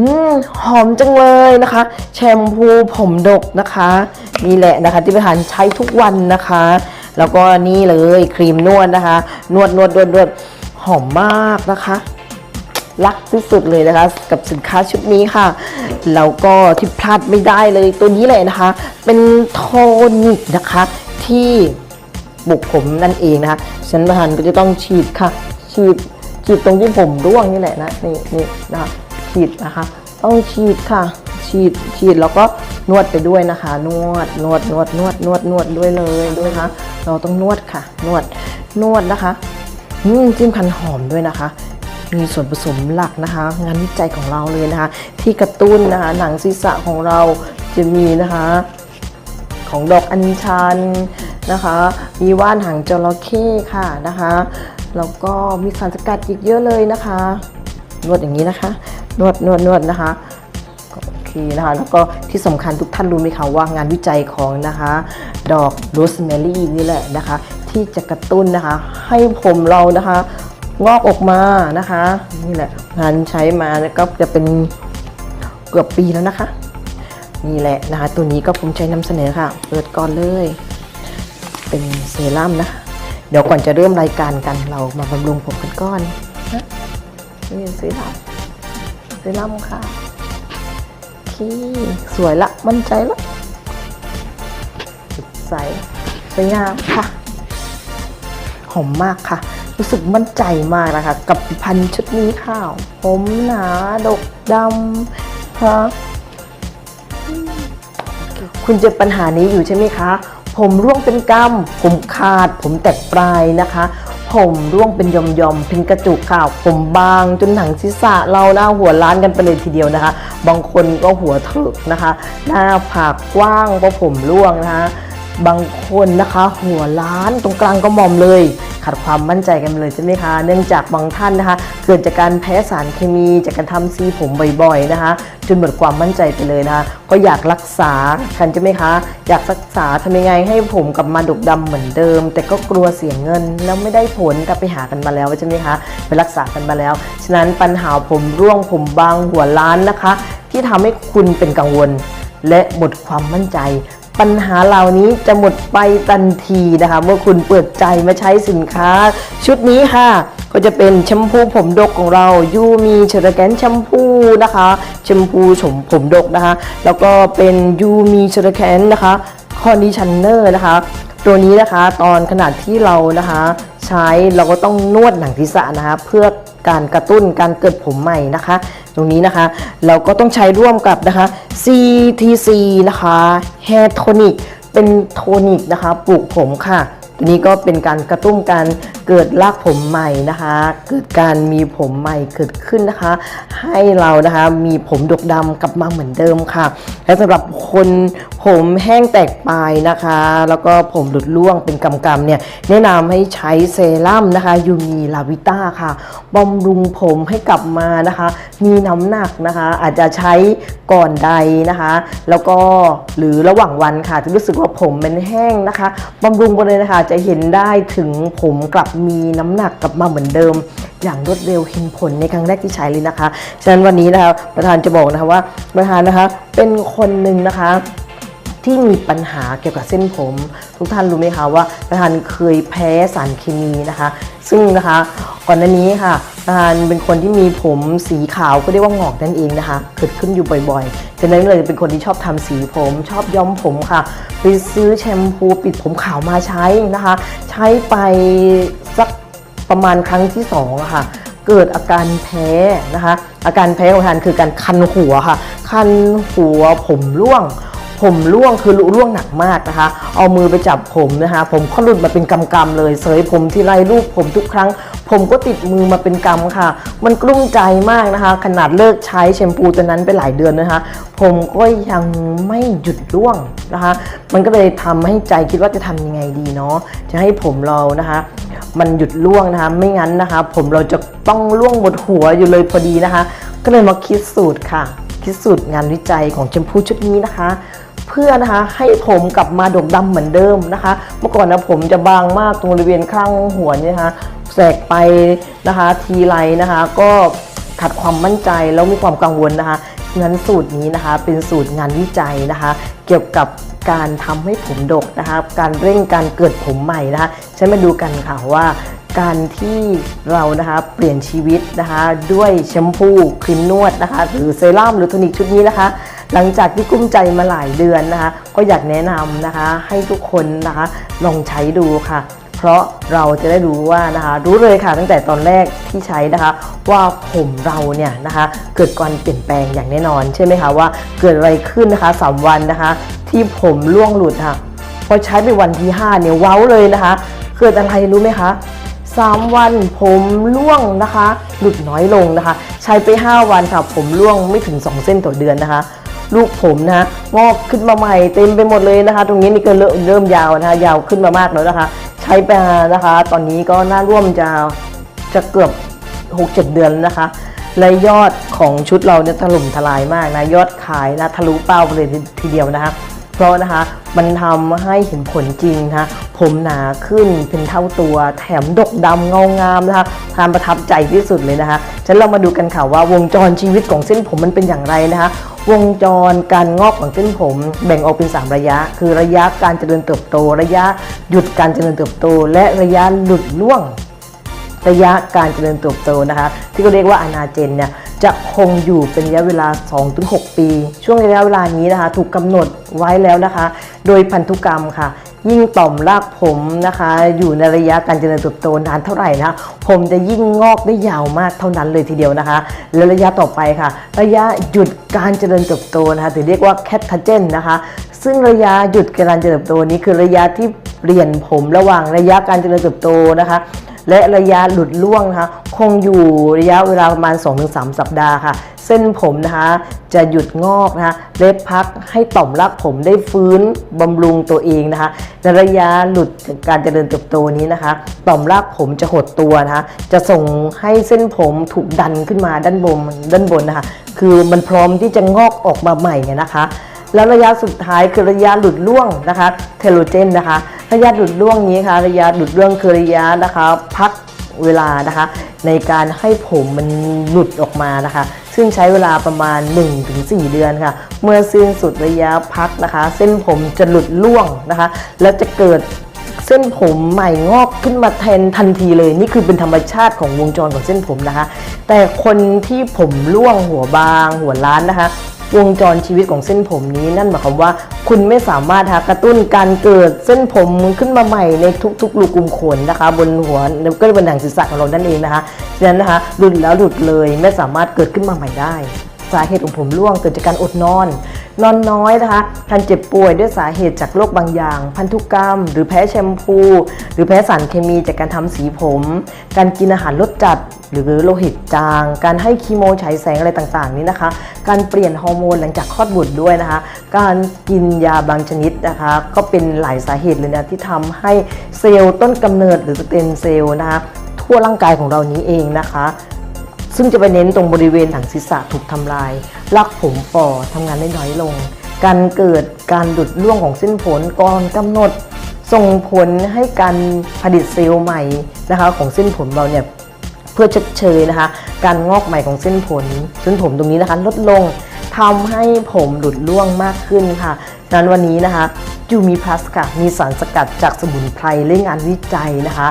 อืมหอมจังเลยนะคะ แชมพูผมดกนะคะนี่แหละนะคะที่ประธานใช้ทุกวันนะคะ แล้วก็นี่เลยครีมนวดนะคะ นวดนวดนวดนวดหอมมากนะคะรักที่สุดเลยนะคะ กับสินค้าชุดนี้ค่ะแล้วก็ที่พลาดไม่ได้เลยตัวนี้เลยนะคะ เป็นโทนิกนะคะ ที่บุกผมนั่นเองนะคะฉันประธานก็จะต้องฉีดค่ะ ฉีดฉีดตรงที่ผมร่วงนี่แหละนะนี่นี่นะคะ ฉีดนะคะ ต้องฉีดค่ะ ฉีดฉีดแล้วก็นวดไปด้วยนะคะ นวดนวดนวดนวดนวดนวดด้วยเลยด้วยนะคะ เราต้องนวดค่ะ นวดนวดนะคะอืมจิ้มคันหอมด้วยนะคะ มีส่วนผสมหลักนะคะ งานวิจัยของเราเลยนะคะ ที่กระตุ้นนะคะ หนังศีรษะของเราจะมีนะคะ ของดอกอัญชันนะคะ มีว่านหางจระเข้ค่ะนะคะแล้วก็มีสารสกัดอีกเยอะเลยนะคะ นวดอย่างนี้นะคะ นวดนวดนวดนะคะโอเคนะคะแล้วก็ที่สำคัญทุกท่านรู้ไหมคะว่างานวิจัยของนะคะ ดอกโรสแมรี่นี่แหละนะคะ ที่จะกระตุ้นนะคะ ให้ผมเรานะคะ งอกออกมานะคะ นี่แหละงานใช้มาแล้วก็จะเป็นเกือบปีแล้วนะคะ นี่แหละนะคะ ตัวนี้ก็ภูมิใจนำเสนอค่ะ เปิดก่อนเลย เป็นเซรั่มนะ เดี๋ยวก่อนจะเริ่มรายการกันเรามาบำรุงผมกันก่อน นะนี่เซรั่มเซรั่มค่ะโอเคสวยละ มั่นใจละสดใสสวยงามค่ะ หอมมากค่ะ รู้สึกมั่นใจมากนะคะ กับผลิตภัณฑ์ชุดนี้ค่ะผมหนาดกดำค่ะคุณเจอปัญหานี้อยู่ใช่ไหมคะ ผมร่วงเป็นกำผมขาด ผมแตกปลายนะคะ ผมร่วงเป็นยอมยมๆเป็นกระจุกข่าวผมบางจนหนังศีรษะเราหน้าหัวล้านกันไปเลยทีเดียวนะคะ บางคนก็หัวเถิกนะคะ หน้าผากกว้างเพราะผมร่วงนะคะ บางคนนะคะ หัวล้านตรงกลางก็หมอมเลย ขาดความมั่นใจกันไปเลยใช่ไหมคะ เนื่องจากบางท่านนะคะ เกิดจากการแพ้สารเคมี จากการทำซีผมบ่อยๆนะคะ จนหมดความมั่นใจไปเลยนะคะก็อยากรักษากันใช่ไหมคะ อยากรักษาทำยังไงให้ผมกลับมาดกดำเหมือนเดิม แต่ก็กลัวเสียเงินแล้วไม่ได้ผลกลับไปหากันมาแล้วใช่ไหมคะไปรักษากันมาแล้ว ฉะนั้นปัญหาผมร่วงผมบางหัวล้านนะคะ ที่ทำให้คุณเป็นกังวลและหมดความมั่นใจ ปัญหาเหล่านี้จะหมดไปทันทีนะคะ เมื่อคุณเปิดใจมาใช้สินค้า ชุดนี้ค่ะ ก็จะเป็นแชมพูผมดกของเรายูมีเชอร์แกนแชมพูนะคะแชมพูฉมผมดกนะคะ แล้วก็เป็นยูมีเชอร์แกนนะคะคอนดิชันเนอร์นะคะตัวนี้นะคะตอนขนาดที่เรานะคะ ใช้เราก็ต้องนวดหนังศีรษะนะคะเพื่อ การกระตุ้นการเกิดผมใหม่นะคะ ตรงนี้นะคะเราก็ต้องใช้ร่วมกับนะคะ CTC นะคะ Hair Tonic เป็นโทนิกนะคะปลูกผมค่ะตัวนี้ก็เป็นการกระตุ้นการ เกิดรากผมใหม่นะคะ เกิดการมีผมใหม่เกิดขึ้นนะคะ ให้เรานะคะมีผมดกดำกลับมาเหมือนเดิมค่ะ และสำหรับคนผมแห้งแตกปลายนะคะ แล้วก็ผมหลุดร่วงเป็นกำๆเนี่ยแนะนำให้ใช้เซรั่มนะคะยูมีลาวิต้าค่ะบำรุงผมให้กลับมานะคะ มีน้ำหนักนะคะ อาจจะใช้ก่อนใดนะคะ แล้วก็หรือระหว่างวันค่ะจะรู้สึกว่าผมมันแห้งนะคะบำรุงไปเลยนะคะจะเห็นได้ถึงผมกลับมีน้ำหนักกลับมาเหมือนเดิม อย่างรวดเร็วเห็นผลในครั้งแรกที่ใช้เลยนะคะ ฉะนั้นวันนี้นะคะประธานจะบอกนะคะว่าประธานนะคะเป็นคนหนึ่งนะคะที่มีปัญหาเกี่ยวกับเส้นผม ทุกท่านรู้ไหมคะว่าประธานเคยแพ้สารเคมีนะคะ ซึ่งนะคะก่อนหน้านี้ค่ะประธานเป็นคนที่มีผมสีขาวก็เรียกว่าหงอกนั่นเองนะคะเกิดขึ้นอยู่บ่อยๆฉะนั้นเลยเป็นคนที่ชอบทำสีผม ชอบย้อมผมค่ะไปซื้อแชมพูปิดผมขาวมาใช้นะคะ ใช้ไป ประมาณครั้งที่สองค่ะ เกิดอาการแพ้นะคะ อาการแพ้ของทานคือการคันหัวค่ะ คันหัวผมร่วง ผมร่วงคือร่วงหนักมากนะคะ เอามือไปจับผมนะคะ ผมก็หลุดมาเป็นกำๆเลย เสยผมทีไรรูปผมทุกครั้ง ผมก็ติดมือมาเป็นกำค่ะ มันกลุ้มใจมากนะคะ ขนาดเลิกใช้แชมพูตัวนั้นไปหลายเดือนนะคะ ผมก็ยังไม่หยุดร่วงนะคะ มันก็เลยทำให้ใจคิดว่าจะทำยังไงดีเนาะ จะให้ผมเรานะคะ มันหยุดร่วงนะคะ ไม่งั้นนะคะ ผมเราจะต้องร่วงหมดหัวอยู่เลยพอดีนะคะ ก็เลยมาคิดสูตรค่ะ คิดสูตรงานวิจัยของแชมพูชุดนี้นะคะ เพื่อนะคะให้ผมกลับมาดกดำเหมือนเดิมนะคะ เมื่อก่อนนะผมจะบางมากตรงบริเวณข้างหัวนี่นะคะแสกไปนะคะ ทีไรนะคะ ก็ขาดความมั่นใจแล้วมีความกังวลนะคะงั้นสูตรนี้นะคะ เป็นสูตรงานวิจัยนะคะ เกี่ยวกับ การทำให้ผมดกนะคะการเร่งการเกิดผมใหม่นะคะฉันมาดูกันค่ะว่าการที่เรานะคะเปลี่ยนชีวิตนะคะด้วยแชมพูครีมนวดนะคะหรือเซรั่มหรือโทนิกชุดนี้นะคะ หลังจากที่กุ้มใจมาหลายเดือนนะคะ ก็อยากแนะนำนะคะให้ทุกคนนะคะลองใช้ดูค่ะ เพราะเราจะได้รู้ว่านะคะรู้เลยค่ะตั้งแต่ตอนแรกที่ใช้นะคะ ว่าผมเราเนี่ยนะคะเกิดการเปลี่ยนแปลงอย่างแน่นอนใช่ไหมคะว่าเกิดอะไรขึ้นนะคะสามวันนะคะ ที่ผมร่วงหลุดค่ะพอใช้ไปวันที่ 5 เนี่ยเว้าเลยนะคะ เกิดอะไรรู้ไหมคะ3 วันผมร่วงนะคะ หลุดน้อยลงนะคะ ใช้ไป 5 วันค่ะผมร่วงไม่ถึง 2 เส้นต่อเดือนนะคะ ลูกผมนะคะงอกขึ้นมาใหม่เต็มไปหมดเลยนะคะ ตรงนี้นี่ก็เริ่มเริ่มยาวนะคะ ยาวขึ้นมามากแล้วนะคะ ใช้ไปนะคะ ตอนนี้ก็น่าร่วมจะจะเกือบ 6-7 เดือนนะคะและยอดของชุดเราเนี่ยถล่มทลายมากนะ ยอดขายนะทะลุเป้าไปเลยทีเดียวนะครับ เพราะนะคะมันทำให้เห็นผลจริงนะคะผมหนาขึ้นเป็นเท่าตัวแถมดกดำเงางามนะคะทานประทับใจที่สุดเลยนะคะฉันเรามาดูกันค่ะว่าวงจรชีวิตของเส้นผมมันเป็นอย่างไรนะคะ วงจรการงอกของเส้นผมแบ่งออกเป็น 3 ระยะ คือระยะการเจริญเติบโต ระยะหยุดการเจริญเติบโต และระยะหลุดล่วง ระยะการเจริญเติบโตนะคะ ที่ก็เรียกว่าอนาเจนเนี่ย จะคงอยู่เป็นระยะเวลา 2-6 ปี ช่วงระยะเวลานี้นะคะ ถูกกำหนดไว้แล้วนะคะ โดยพันธุกรรมค่ะ ยิ่งต่อมรากผมนะคะ อยู่ในระยะการเจริญเติบโตนานเท่าไหร่นะ ผมจะยิ่งงอกได้ยาวมากเท่านั้นเลยทีเดียวนะคะ แล้วระยะต่อไปค่ะ ระยะหยุดการเจริญเติบโตนะคะถือเรียกว่าแคทเจนนะคะ ซึ่งระยะหยุดการเจริญเติบโตนี้คือระยะที่เปลี่ยนผมระหว่างระยะการเจริญเติบโตนะคะ และระยะหลุดล่วงนะคะคงอยู่ระยะเวลาประมาณ 2-3 สัปดาห์ค่ะ เส้นผมนะคะจะหยุดงอกนะคะเล็บพักให้ต่อมรากผมได้ฟื้นบำรุงตัวเองนะคะในระยะหลุดกการเจริญเติบโตนี้นะคะ ต่อมรากผมจะหดตัวนะคะจะส่งให้เส้นผมถูกดันขึ้นมาด้านบนด้านบนนะคะ คือมันพร้อมที่จะงอกออกมาใหม่เนี่ยนะคะ แล้วระยะสุดท้ายคือระยะหลุดล่วงนะคะเทโลเจนนะคะ ระยะหลุดล่วงนี้ค่ะ ระยะหลุดล่วงคือระยะนะคะ พักเวลานะคะ ในการให้ผมมันหลุดออกมานะคะ ซึ่งใช้เวลาประมาณ 1-4 เดือนค่ะ เมื่อสิ้นสุดระยะพักนะคะ เส้นผมจะหลุดล่วงนะคะ แล้วจะเกิดเส้นผมใหม่งอกขึ้นมาแทนทันทีเลย นี่คือเป็นธรรมชาติของวงจรของเส้นผมนะคะ แต่คนที่ผมร่วงหัวบางหัวล้านนะคะ วงจรชีวิตของเส้นผมนี้นั่นหมายความว่า คุณไม่สามารถหากระตุ้นการเกิดเส้นผมขึ้นมาใหม่ในทุกๆรูกุมขนนะคะ บนหัวก็บนหนังศีรษะของเรานั่นเองนะคะฉะนั้นนะคะหลุดแล้วหลุดเลยไม่สามารถเกิดขึ้นมาใหม่ได้ สาเหตุของผมร่วงเกิดจากการอดนอน นอนน้อยนะคะการเจ็บป่วยด้วยสาเหตุจากโรคบางอย่าง พันธุกรรม หรือแพ้แชมพู หรือแพ้สารเคมีจากการทำสีผม การกินอาหารรสจัด หรือโลหิตจาง การให้คีโมฉายแสงอะไรต่างๆ นี้นะคะ การเปลี่ยนฮอร์โมนหลังจากคลอดบุตรด้วยนะคะ การกินยาบางชนิดนะคะ ก็เป็นหลายสาเหตุเลยนะที่ทำให้เซลล์ต้นกำเนิดหรือสเต็มเซลล์นะคะทั่วร่างกายของเรานี้เองนะคะ ซึ่งจะไปเน้นตรงบริเวณหนังศีรษะถูกทำลายรากผมฝ่อทำงานได้น้อยลง การเกิดการหลุดร่วงของเส้นผมก่อนกำหนด ส่งผลให้การผลิตเซลล์ใหม่นะคะของเส้นผมเราเนี่ยเพื่อชดเชยนะคะ การงอกใหม่ของเส้นผมเส้นผมตรงนี้นะคะลดลงทำให้ผมหลุดร่วงมากขึ้นค่ะดังนั้นวันนี้นะคะจูมีพลัสค่ะมีสารสกัดจากสมุนไพรและงานวิจัยนะคะ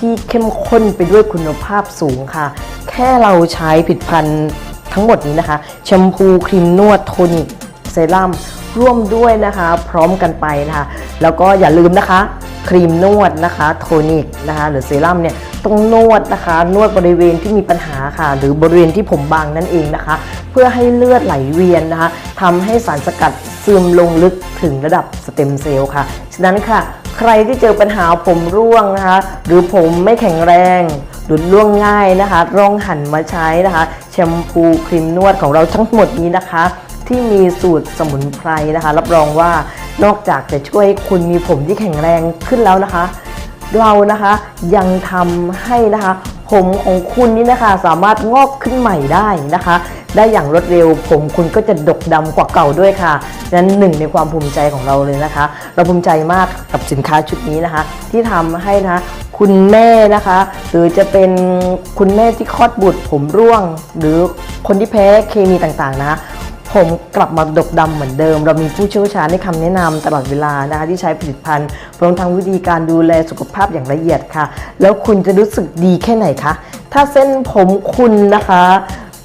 ที่เข้มข้นไปด้วยคุณภาพสูงค่ะ แค่เราใช้ผลิตภัณฑ์ทั้งหมดนี้นะคะแชมพูครีมนวดโทนิกเซรั่มร่วมด้วยนะคะ พร้อมกันไปนะคะ แล้วก็อย่าลืมนะคะ ครีมนวดนะคะโทนิกนะคะ หรือเซรั่มเนี่ยต้องนวดนะคะ นวดบริเวณที่มีปัญหาค่ะ หรือบริเวณที่ผมบางนั่นเองนะคะ เพื่อให้เลือดไหลเวียนนะคะทำให้สารสกัดซึมลงลึกถึงระดับสเต็มเซลล์ค่ะ ฉะนั้นค่ะ ใครที่เจอปัญหาผมร่วงนะคะ หรือผมไม่แข็งแรงหรือร่วงง่ายนะคะลองหันมาใช้นะคะแชมพูครีมนวดของเราทั้งหมดนี้นะคะ ที่มีสูตรสมุนไพรนะคะ รับรองว่านอกจากจะช่วยให้คุณมีผมที่แข็งแรงขึ้นแล้วนะคะ เรานะคะยังทำให้นะคะ ผมของคุณนี่นะคะสามารถงอกขึ้นใหม่ได้นะคะ ได้อย่างรวดเร็ว ผมคุณก็จะดกดำกว่าเก่าด้วยค่ะนั้นหนึ่งในความภูมิใจของเราเลยนะคะ เราภูมิใจมากกับสินค้าชุดนี้นะคะ ที่ทำให้นะคุณแม่นะคะ หรือจะเป็นคุณแม่ที่คลอดบุตร ผมร่วง หรือคนที่แพ้เคมีต่างๆนะคะผมกลับมาดกดำเหมือนเดิม เรามีผู้เชี่ยวชาญให้คำแนะนำตลอดเวลานะคะที่ใช้ผลิตภัณฑ์พร้อมทั้งวิธีการดูแลสุขภาพอย่างละเอียดค่ะ แล้วคุณจะรู้สึกดีแค่ไหนคะ ถ้าเส้นผมคุณนะคะ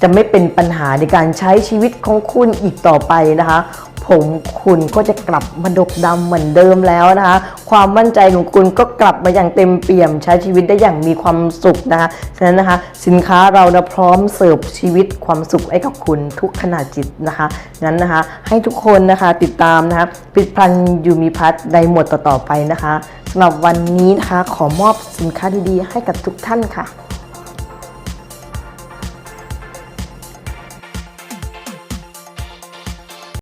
จะไม่เป็นปัญหาในการใช้ชีวิตของคุณอีกต่อไปนะคะ ผมคุณก็จะกลับมาดกดำเหมือนเดิมแล้วนะคะ ความมั่นใจของคุณก็กลับมาอย่างเต็มเปี่ยมใช้ชีวิตได้อย่างมีความสุขนะคะฉะนั้นนะคะ สินค้าเรานะพร้อมเสิร์ฟชีวิตความสุขให้กับคุณทุกขนาดจิตนะคะงั้นนะคะ ให้ทุกคนนะคะติดตามนะคะผลิตภัณฑ์ยูมิพัทในหมวดต่อๆไปนะคะสำหรับวันนี้นะคะขอมอบสินค้าดีๆ ให้กับทุกท่านค่ะ